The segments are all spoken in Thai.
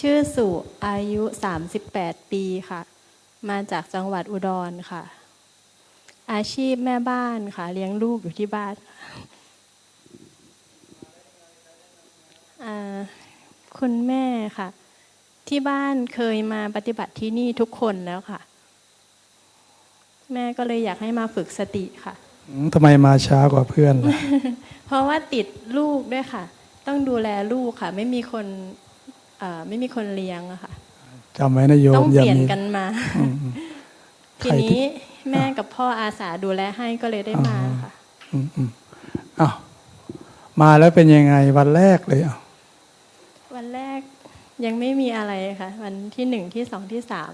ชื่อสุอายุ 38 ปีค่ะ มาจากจังหวัดอุดรค่ะ อาชีพแม่บ้านค่ะ เลี้ยงลูกอยู่ที่บ้านอ่าคุณแม่ค่ะ ที่บ้านเคยมาปฏิบัติที่นี่ทุกคนแล้วค่ะ แม่ก็เลยอยากให้มาฝึกสติค่ะอืมทำไมมาช้ากว่าเพื่อนล่ะเพราะว่าติดลูกด้วยค่ะ ต้องดูแลลูกค่ะ ไม่มีคนเอ่อ ไม่มีคนเลี้ยงอะค่ะจำไว้นะโยต้อมงอย่าเปลี่ยนมีกันมาอืมอืมทีใครที่นี้แม่กับพ่ออาสาดูแลให้ก็เลยได้มาค่ะอืมอืมอ้าวมาแล้วเป็นยังไงวันแรกเลยอ้าววันแรกยังไม่มีอะไรค่ะ วันที่หนึ่งที่สองที่สาม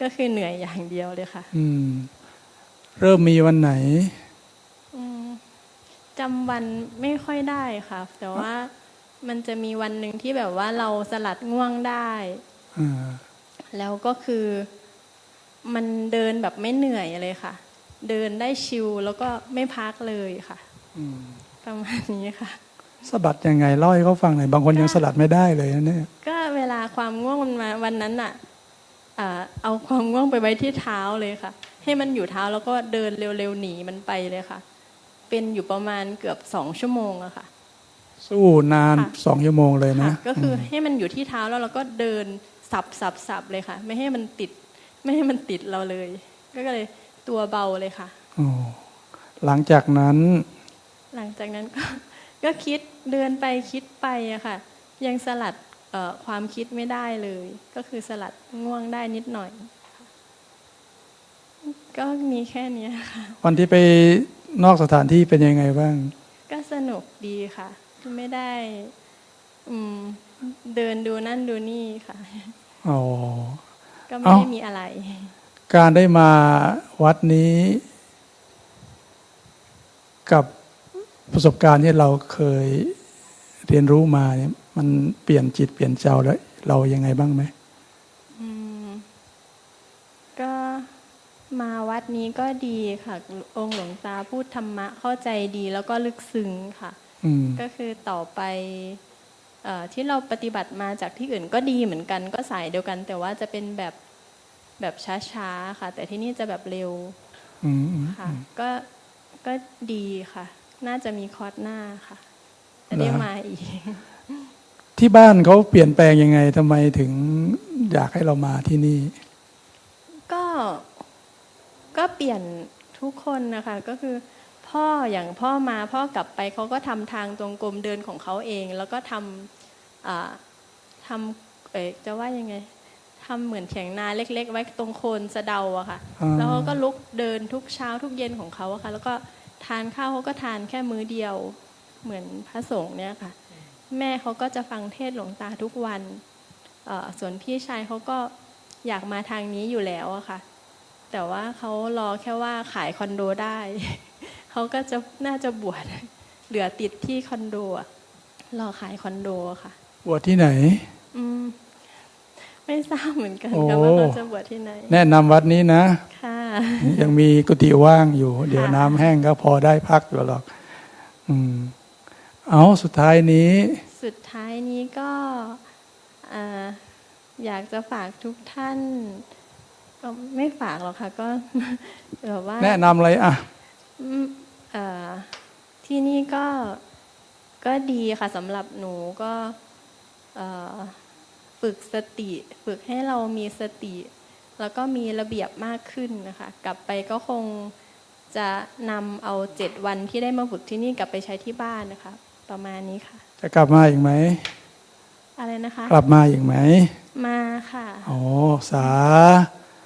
ก็คือเหนื่อยอย่างเดียวเลยค่ะ อืม เริ่มมีวันไหนอืมจำวันไม่ค่อยได้ค่ะ แต่ว่า มันจะมีวันหนึ่งที่แบบว่าเราสลัดง่วงได้อ่าแล้วก็คือมันเดินแบบไม่เหนื่อยเลยค่ะ เดินได้ชิลแล้วก็ไม่พักเลยค่ะอืมประมาณนี้ค่ะสะบัดยังไงเล่าให้เขาฟังหน่อยบางคนยังสลัดไม่ได้เลยนะเนี่ยก็เวลาความง่วงมันมาวันนั้นอะอ่าเอาความง่วงไปไว้ที่เท้าเลยค่ะ ให้มันอยู่เท้าแล้วก็เดินเร็วๆหนีมันไปเลยค่ะ เป็นอยู่ประมาณเกือบสองชั่วโมงอะค่ะ สู้นานค่ะสองชั่วโมงเลยนะค่ะก็คือให้มันอยู่ที่เท้าแล้วเราก็เดินสับสับสับเลยค่ะ ไม่ให้มันติด ไม่ให้มันติดเราเลย ก็เลยตัวเบาเลยค่ะอ๋อหลังจากนั้น หลังจากนั้นก็ก็คิดเดินไปคิดไปอะค่ะ ยังสลัดเอ่อความคิดไม่ได้เลย ก็คือสลัดง่วงได้นิดหน่อยค่ะก็มีแค่เนี้ยค่ะ วันที่ไปนอกสถานที่เป็นยังไงบ้าง ก็สนุกดีค่ะ ไม่ได้อืมเดินดูนั่นดูนี่ค่ะอ๋อก็ไม่เอ้าได้มีอะไร การได้มาวัดนี้ กับประสบการณ์ที่เราเคยเรียนรู้มาเนี่ย มันเปลี่ยนจิตเปลี่ยนใจแล้วเรายังไงบ้างไหมอืมก็มาวัดนี้ก็ดีค่ะ องค์หลวงตาพูดธรรมะเข้าใจดีแล้วก็ลึกซึ้งค่ะอืม ก็คือต่อไปเออที่เราปฏิบัติมาจากที่อื่นก็ดีเหมือนกัน ก็สายเดียวกัน แต่ว่าจะเป็นแบบแบบช้าๆค่ะ แต่ที่นี่จะแบบเร็วอืมอืมค่ะ ก็ก็ดีค่ะ น่าจะมีคอร์สหน้าค่ะจะได้เหรอมาอีก ที่บ้านเขาเปลี่ยนแปลงยังไงทำไมถึงอยากให้เรามาที่นี่ ก็ก็เปลี่ยนทุกคนนะคะ ก็คือ พ่ออย่างพ่อมาพ่อกลับไปเขาก็ทำทางตรงกลมเดินของเขาเอง แล้วก็ทำอ่าทำเอ๋จะว่ายังไงทำเหมือนเถียงนาเล็ก ๆ ไว้ตรงโคนสะเดาอะค่ะอ่าแล้วเขาก็ลุกเดินทุกเช้าทุกเย็นของเขาอะค่ะ แล้วก็ทานข้าวเขาก็ทานแค่มื้อเดียวเหมือนพระสงฆ์เนี่ยค่ะ แม่เขาก็จะฟังเทศน์หลวงตาทุกวันเอ่อส่วนพี่ชายเขาก็อยากมาทางนี้อยู่แล้วอะค่ะ แต่ว่าเขารอแค่ว่าขายคอนโดได้ เขาก็จะน่าจะบวชเหลือติดที่คอนโดอะรอขายคอนโดอะค่ะ บวชที่ไหน อืมไม่ทราบเหมือนกันโอ้ค่ะว่าเขาจะบวชที่ไหน แนะนำวัดนี้นะค่ะยังมีกุฏิว่างอยู่ เดี๋ยวค่ะน้ำแห้งก็พอได้พักอยู่หรอก อืม เอาสุดท้ายนี้ สุดท้ายนี้ก็อ่าอยากจะฝากทุกท่านก็ไม่ฝากหรอกค่ะ ก็แบบว่า แนะนำอะไรอะอืมเอ่อ ที่นี่ก็ก็ดีค่ะสำหรับหนูก็เอ่อฝึกสติ ฝึกให้เรามีสติ แล้วก็มีระเบียบมากขึ้นนะคะ กลับไปก็คงจะนำเอาเจ็ดวันที่ได้มาฝึกที่นี่กลับไปใช้ที่บ้านนะคะ ประมาณนี้ค่ะ จะกลับมาอีกไหมอะไรนะคะ กลับมาอีกไหม มาค่ะ อ๋อ สา